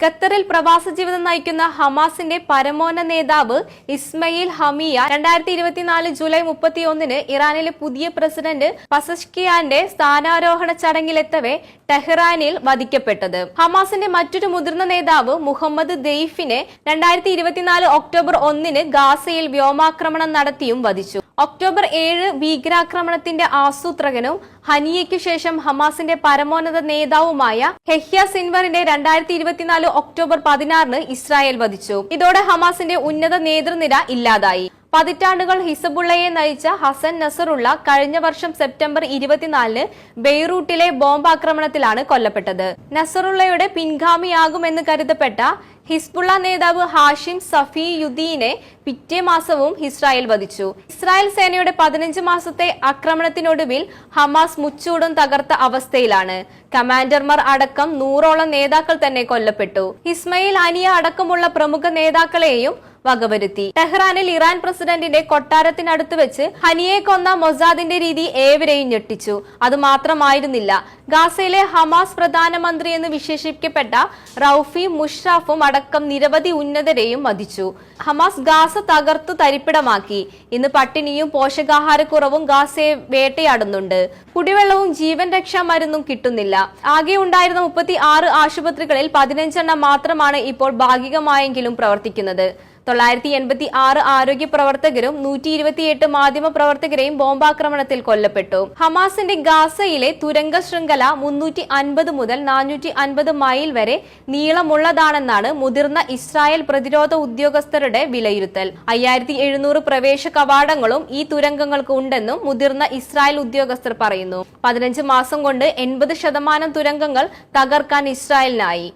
ഖത്തറിൽ പ്രവാസ ജീവിതം നയിക്കുന്ന ഹമാസിന്റെ പരമോന്ന നേതാവ് ഇസ്മയിൽ ഹമിയ രണ്ടായിരത്തി ഇരുപത്തിനാല് ജൂലൈ മുപ്പത്തിയൊന്നിന് ഇറാനിലെ പുതിയ പ്രസിഡന്റ് പസഷ്കിയാന്റെ സ്ഥാനാരോഹണ ചടങ്ങിലെത്തവെ ടെഹ്റാനിൽ വധിക്കപ്പെട്ടത്. ഹമാസിന്റെ മറ്റൊരു മുതിർന്ന നേതാവ് മുഹമ്മദ് ദെയ്ഫിനെ രണ്ടായിരത്തി ഇരുപത്തിനാല് ഒക്ടോബർ ഒന്നിന് ഗാസയിൽ വ്യോമാക്രമണം നടത്തിയും വധിച്ചു. ഒക്ടോബർ ഏഴ് ഭീകരാക്രമണത്തിന്റെ ആസൂത്രകനും ഹനിയയ്ക്കു ശേഷം ഹമാസിന്റെ പരമോന്നത നേതാവുമായ ഹെഹ്യ സിൻവറിന്റെ രണ്ടായിരത്തി ഇരുപത്തിനാല് ഒക്ടോബർ പതിനാറിന് ഇസ്രായേൽ വധിച്ചു. ഇതോടെ ഹമാസിന്റെ ഉന്നത നേതൃനിര ഇല്ലാതായി. പതിറ്റാണ്ടുകൾ ഹിസബുള്ളയെ നയിച്ച ഹസൻ നസറുള്ള കഴിഞ്ഞ വർഷം സെപ്റ്റംബർ ഇരുപത്തിനാലിന് ബെയ്റൂട്ടിലെ ബോംബാക്രമണത്തിലാണ് കൊല്ലപ്പെട്ടത്. നസറുള്ളയുടെ പിൻഗാമിയാകുമെന്ന് കരുതപ്പെട്ട ഹിസ്ബുള്ള നേതാവ് ഹാഷിം സഫി യുദ്ദീനെ പിറ്റേ മാസവും ഇസ്രായേൽ വധിച്ചു. ഇസ്രായേൽ സേനയുടെ പതിനഞ്ച് മാസത്തെ ആക്രമണത്തിനൊടുവിൽ ഹമാസ് മുച്ചൂടും തകർത്ത അവസ്ഥയിലാണ്. കമാൻഡർമാർ അടക്കം നൂറോളം നേതാക്കൾ തന്നെ കൊല്ലപ്പെട്ടു. ഇസ്മയിൽ അനിയ അടക്കമുള്ള പ്രമുഖ നേതാക്കളെയും വകവരുത്തി. ടെഹ്റാനിൽ ഇറാൻ പ്രസിഡന്റിന്റെ കൊട്ടാരത്തിനടുത്ത് വെച്ച് ഹനിയെ കൊന്ന മൊസാദിന്റെ രീതി ഏവരെയും ഞെട്ടിച്ചു. അത് മാത്രമായിരുന്നില്ല ഗാസയിലെ ഹമാസ് പ്രധാനമന്ത്രി എന്ന് വിശേഷിപ്പിക്കപ്പെട്ട റൌഫി മുഷ്റാഫും അടക്കം നിരവധി ഉന്നതരെയും വധിച്ചു. ഹമാസ് ഗാസ തകർത്തു തരിപ്പിടമാക്കി. ഇന്ന് പട്ടിണിയും പോഷകാഹാരക്കുറവും ഗാസയെ വേട്ടയാടുന്നുണ്ട്. കുടിവെള്ളവും ജീവൻ രക്ഷാ മരുന്നും കിട്ടുന്നില്ല. ആകെ ഉണ്ടായിരുന്ന മുപ്പത്തി ആറ് ആശുപത്രികളിൽ പതിനഞ്ചെണ്ണം മാത്രമാണ് ഇപ്പോൾ ഭാഗികമായെങ്കിലും പ്രവർത്തിക്കുന്നത്. തൊള്ളായിരത്തി എൺപത്തി ആറ് ആരോഗ്യ പ്രവർത്തകരും നൂറ്റി ഇരുപത്തിയെട്ട് മാധ്യമ പ്രവർത്തകരെയും ബോംബാക്രമണത്തിൽ കൊല്ലപ്പെട്ടു. ഹമാസിന്റെ ഗാസയിലെ തുരങ്ക ശൃംഖല മുന്നൂറ്റി അൻപത് മുതൽ നാനൂറ്റി അൻപത് മൈൽ വരെ നീളമുള്ളതാണെന്നാണ് മുതിർന്ന ഇസ്രായേൽ പ്രതിരോധ ഉദ്യോഗസ്ഥരുടെ വിലയിരുത്തൽ. അയ്യായിരത്തി എഴുന്നൂറ് പ്രവേശ കവാടങ്ങളും ഈ തുരങ്കങ്ങൾക്ക് ഉണ്ടെന്നും മുതിർന്ന ഇസ്രായേൽ ഉദ്യോഗസ്ഥർ പറയുന്നു. പതിനഞ്ച് മാസം കൊണ്ട് എൺപത് ശതമാനം തുരങ്കങ്ങൾ തകർക്കാൻ ഇസ്രായേലിനായി.